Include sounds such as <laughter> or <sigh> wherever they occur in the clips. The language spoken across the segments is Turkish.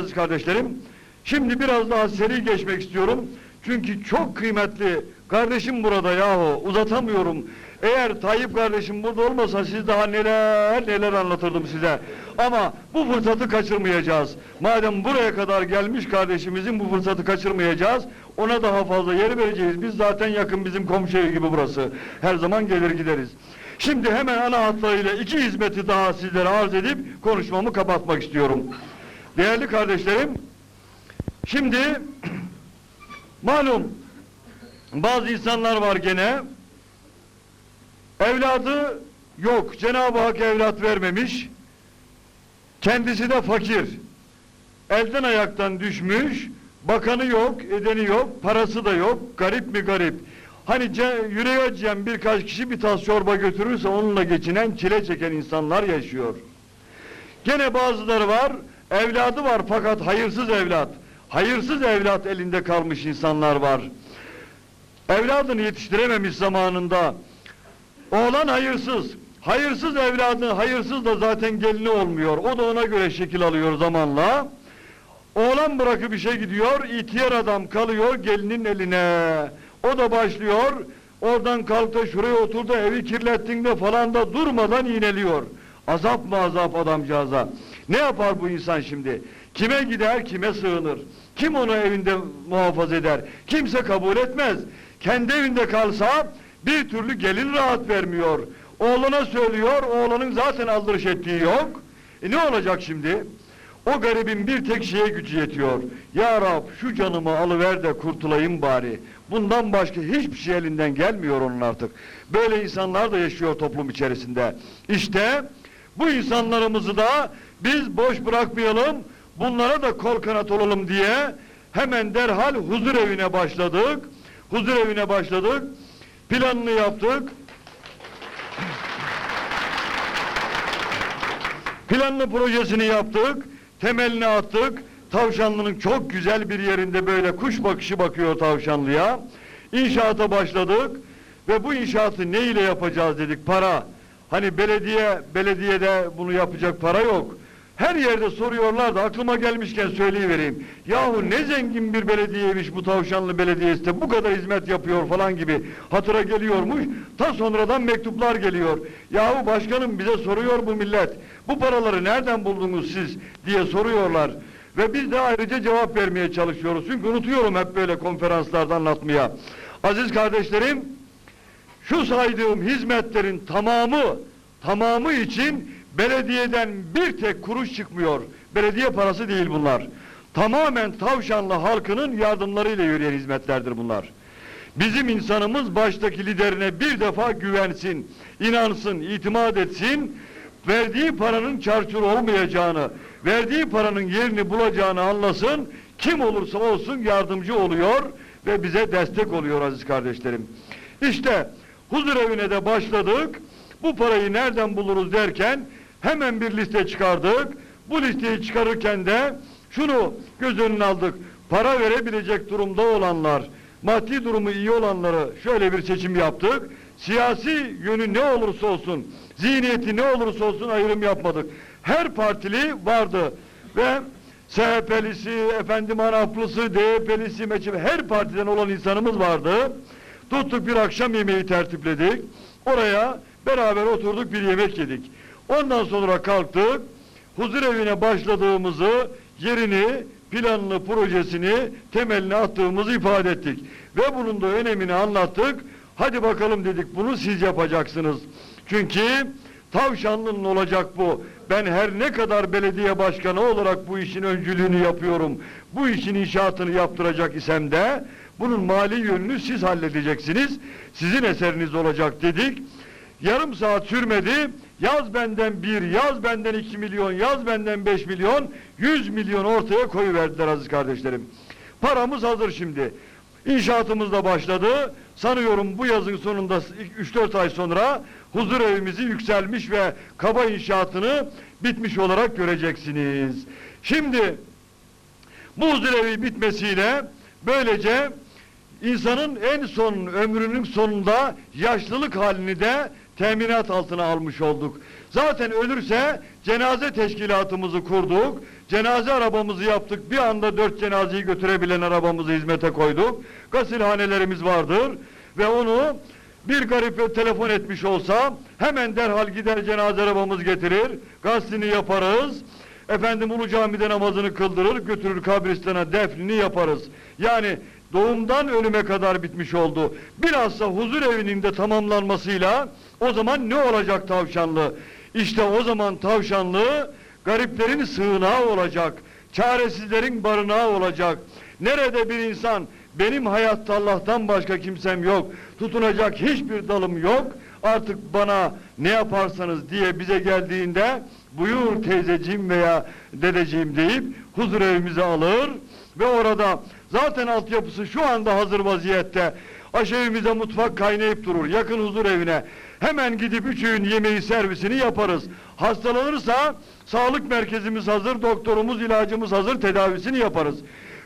aziz kardeşlerim. Şimdi biraz daha seri geçmek istiyorum. Çünkü çok kıymetli kardeşim burada yahu uzatamıyorum. Eğer Tayyip kardeşim burada olmasa siz daha neler neler anlatırdım size. Ama bu fırsatı kaçırmayacağız. Madem buraya kadar gelmiş kardeşimizin bu fırsatı kaçırmayacağız. Ona daha fazla yer vereceğiz. Biz zaten yakın bizim komşu evi gibi burası. Her zaman gelir gideriz. Şimdi hemen ana hatlarıyla iki hizmeti daha sizlere arz edip konuşmamı kapatmak istiyorum. Değerli kardeşlerim, şimdi <clears throat> malum bazı insanlar var gene evladı yok. Cenab-ı Hak evlat vermemiş. Kendisi de fakir. Elden ayaktan düşmüş. Bakanı yok, edeni yok, parası da yok. Garip mi garip. Hani yüreği acıyan birkaç kişi bir tas çorba götürürse onunla geçinen, çile çeken insanlar yaşıyor. Gene bazıları var, evladı var fakat hayırsız evlat. Hayırsız evlat elinde kalmış insanlar var. Evladını yetiştirememiş zamanında. Oğlan hayırsız. Hayırsız evladı, hayırsız da zaten gelini olmuyor. O da ona göre şekil alıyor zamanla. Oğlan bırakıp işe gidiyor, ihtiyar adam kalıyor gelinin eline. O da başlıyor, oradan kalk şuraya otur da evi kirlettin de falan da durmadan iğneliyor. Azap mı azap adamcağıza. Ne yapar bu insan şimdi? Kime gider, kime sığınır? Kim onu evinde muhafaza eder? Kimse kabul etmez. Kendi evinde kalsa bir türlü gelin rahat vermiyor. Oğluna söylüyor, oğlanın zaten aldırış ettiği yok. E ne olacak şimdi? O garibin bir tek şeye gücü yetiyor. Ya Rab şu canımı alıver de kurtulayım bari. Bundan başka hiçbir şey elinden gelmiyor onun artık. Böyle insanlar da yaşıyor toplum içerisinde. İşte bu insanlarımızı da biz boş bırakmayalım, bunlara da kol kanat olalım diye hemen derhal huzur evine başladık. Huzur evine başladık. Planını yaptık. Planlı projesini yaptık, temelini attık. Tavşanlı'nın çok güzel bir yerinde böyle kuş bakışı bakıyor Tavşanlı'ya. İnşaata başladık ve bu inşaatı ne ile yapacağız dedik para. Hani belediye, belediyede bunu yapacak para yok. Her yerde soruyorlar da aklıma gelmişken söyleyivereyim. Yahu ne zengin bir belediyeymiş bu Tavşanlı Belediyesi de bu kadar hizmet yapıyor falan gibi hatıra geliyormuş. Ta sonradan mektuplar geliyor. Yahu başkanım bize soruyor bu millet. Bu paraları nereden buldunuz siz diye soruyorlar. Ve biz de ayrıca cevap vermeye çalışıyoruz. Çünkü unutuyorum hep böyle konferanslarda anlatmaya. Aziz kardeşlerim, şu saydığım hizmetlerin tamamı, tamamı için belediyeden bir tek kuruş çıkmıyor. Belediye parası değil bunlar. Tamamen Tavşanlı halkının yardımlarıyla yürüyen hizmetlerdir bunlar. Bizim insanımız baştaki liderine bir defa güvensin, inansın, itimat etsin, verdiği paranın çarçur olmayacağını, verdiği paranın yerini bulacağını anlasın, kim olursa olsun yardımcı oluyor ve bize destek oluyor aziz kardeşlerim. İşte huzur evine de başladık, bu parayı nereden buluruz derken hemen bir liste çıkardık. Bu listeyi çıkarırken de şunu göz önüne aldık. Para verebilecek durumda olanlar, maddi durumu iyi olanları şöyle bir seçim yaptık. Siyasi yönü ne olursa olsun, zihniyeti ne olursa olsun ayrım yapmadık. Her partili vardı ve CHP'lisi, efendim Anaplısı, DYP'lisi, MHP her partiden olan insanımız vardı. Tuttuk bir akşam yemeği tertipledik. Oraya beraber oturduk bir yemek yedik. Ondan sonra kalktık. Huzur evine başladığımızı, yerini, planını, projesini, temelini attığımızı ifade ettik. Ve bunun da önemini anlattık. Hadi bakalım dedik bunu siz yapacaksınız. Çünkü Tavşanlı'nın olacak bu. Ben her ne kadar belediye başkanı olarak bu işin öncülüğünü yapıyorum. Bu işin inşaatını yaptıracak isem de bunun mali yönünü siz halledeceksiniz. Sizin eseriniz olacak dedik. Yarım saat sürmedi. Yaz benden bir, yaz benden iki milyon, yaz benden beş milyon, yüz milyon ortaya koyuverdiler aziz kardeşlerim. Paramız hazır şimdi. İnşaatımız da başladı. Sanıyorum bu yazın sonunda 3-4 ay sonra huzur evimizi yükselmiş ve kaba inşaatını bitmiş olarak göreceksiniz. Şimdi bu huzur evi bitmesiyle böylece insanın en son ömrünün sonunda yaşlılık halini de teminat altına almış olduk. Zaten ölürse cenaze teşkilatımızı kurduk. cenaze arabamızı yaptık. Bir anda dört cenazeyi götürebilen arabamızı hizmete koyduk. Gasilhanelerimiz vardır ve onu bir garipe telefon etmiş olsa hemen derhal gider cenaze arabamız getirir. Gaslini yaparız. Efendim Ulu Cami'de namazını kıldırır, götürür kabristana defnini yaparız. Yani doğumdan ölüme kadar bitmiş oldu. Bilhassa huzur evinin de tamamlanmasıyla o zaman ne olacak tavşanlı? İşte o zaman tavşanlı gariplerin sığınağı olacak. Çaresizlerin barınağı olacak. Nerede bir insan benim hayatta Allah'tan başka kimsem yok, tutunacak hiçbir dalım yok, artık bana ne yaparsanız diye bize geldiğinde buyur teyzeciğim veya dedeciğim deyip huzur evimize alır ve orada zaten altyapısı şu anda hazır vaziyette. Aşevimize mutfak kaynayıp durur yakın huzur evine. Hemen gidip üç öğün yemeği servisini yaparız. Hastalanırsa sağlık merkezimiz hazır, doktorumuz, ilacımız hazır, tedavisini yaparız.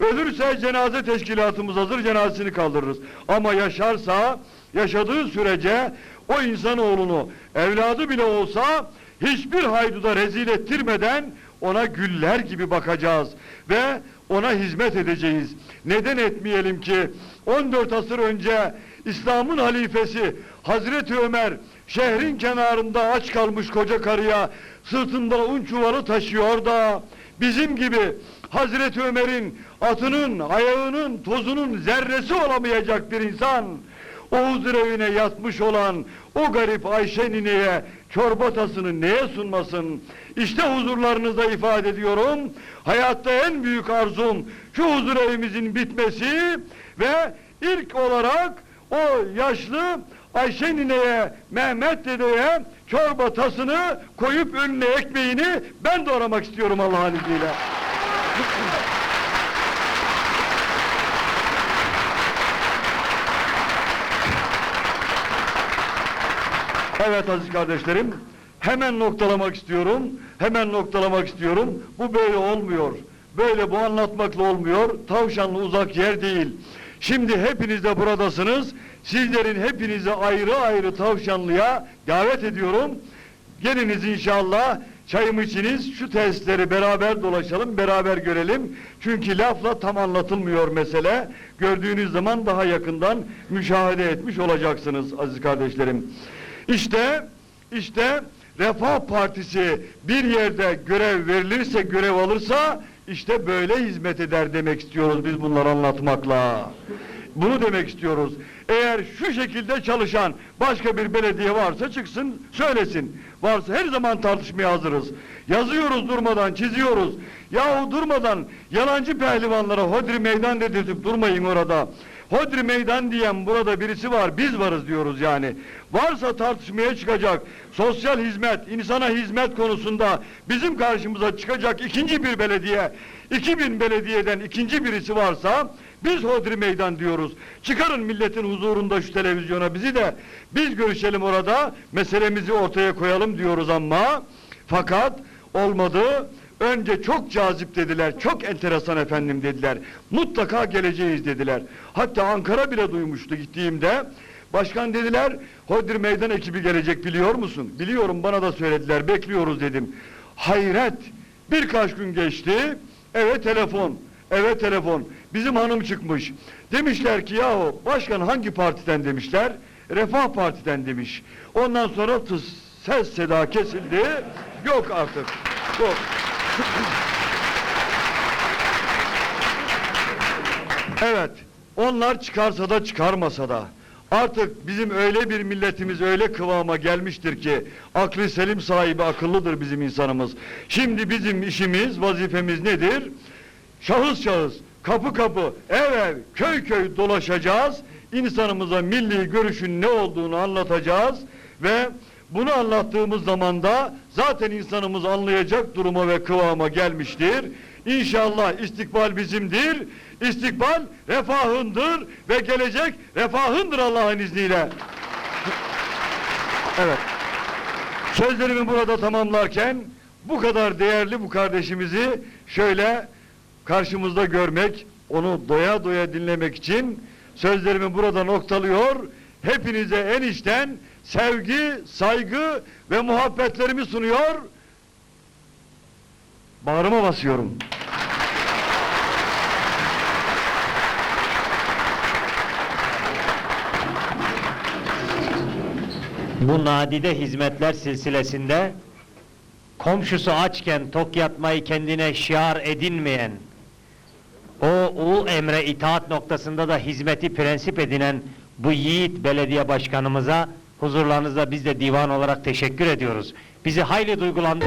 Ölürse cenaze teşkilatımız hazır, cenazesini kaldırırız. Ama yaşarsa, yaşadığı sürece o insanoğlunu, evladı bile olsa hiçbir hayduda rezil ettirmeden ona güller gibi bakacağız ve ona hizmet edeceğiz. Neden etmeyelim ki 14 asır önce İslam'ın halifesi Hazreti Ömer şehrin kenarında aç kalmış koca karıya sırtında un çuvalı taşıyor da bizim gibi Hazreti Ömer'in atının, ayağının, tozunun zerresi olamayacak bir insan o huzur evine yatmış olan o garip Ayşe nineye çorba tasını neye sunmasın? İşte huzurlarınıza ifade ediyorum. Hayatta en büyük arzum şu huzur evimizin bitmesi ve ilk olarak o yaşlı Ayşe nineye, Mehmet dedeye çorba tasını koyup önüne ekmeğini ben doğramak istiyorum Allah'ın izniyle. Evet aziz kardeşlerim, hemen noktalamak istiyorum, hemen noktalamak istiyorum. Bu böyle olmuyor, böyle bu anlatmakla olmuyor. Tavşanlı uzak yer değil. Şimdi hepiniz de buradasınız. Sizlerin hepinizi ayrı ayrı tavşanlıya davet ediyorum. Geliniz inşallah çayımı içiniz, şu testleri beraber dolaşalım, beraber görelim. Çünkü lafla tam anlatılmıyor mesele. Gördüğünüz zaman daha yakından müşahede etmiş olacaksınız aziz kardeşlerim. İşte, işte Refah Partisi bir yerde görev verilirse, görev alırsa işte böyle hizmet eder demek istiyoruz biz bunları anlatmakla. Bunu demek istiyoruz. Eğer şu şekilde çalışan başka bir belediye varsa çıksın söylesin. Varsa her zaman tartışmaya hazırız. Yazıyoruz durmadan, çiziyoruz. Yahu durmadan yalancı pehlivanlara hodri meydan dedirtip durmayın orada. Hodri meydan diyen burada birisi var, biz varız diyoruz yani. Varsa tartışmaya çıkacak, sosyal hizmet, insana hizmet konusunda bizim karşımıza çıkacak ikinci bir belediye, 2000 belediyeden ikinci birisi varsa biz hodri meydan diyoruz. Çıkarın milletin huzurunda şu televizyona bizi de biz görüşelim orada, meselemizi ortaya koyalım diyoruz ama fakat olmadı. Önce çok cazip dediler, çok enteresan efendim dediler. Mutlaka geleceğiz dediler. Hatta Ankara bile duymuştu gittiğimde. Başkan dediler, Hodri Meydan ekibi gelecek biliyor musun? Biliyorum bana da söylediler, bekliyoruz dedim. Hayret, birkaç gün geçti, eve telefon, eve telefon. Bizim hanım çıkmış. Demişler ki yahu başkan hangi partiden demişler? Refah Parti'den demiş. Ondan sonra tıs, ses seda kesildi. Yok artık, yok. Evet, onlar çıkarsa da çıkarmasa da artık bizim öyle bir milletimiz öyle kıvama gelmiştir ki aklı selim sahibi akıllıdır bizim insanımız. Şimdi bizim işimiz, vazifemiz nedir? Şahıs şahıs, kapı kapı, ev ev, köy köy dolaşacağız. İnsanımıza milli görüşün ne olduğunu anlatacağız ve bunu anlattığımız zaman da zaten insanımız anlayacak duruma ve kıvama gelmiştir. İnşallah istikbal bizimdir. İstikbal refahındır ve gelecek refahındır Allah'ın izniyle. Evet. Sözlerimi burada tamamlarken bu kadar değerli bu kardeşimizi şöyle karşımızda görmek, onu doya doya dinlemek için sözlerimi burada noktalıyor. Hepinize en içten sevgi, saygı ve muhabbetlerimi sunuyor. bağrıma basıyorum. Bu nadide hizmetler silsilesinde komşusu açken tok yatmayı kendine şiar edinmeyen, o ulu emre itaat noktasında da hizmeti prensip edinen bu yiğit belediye başkanımıza huzurlarınızda biz de divan olarak teşekkür ediyoruz. Bizi hayli duygulandırdı.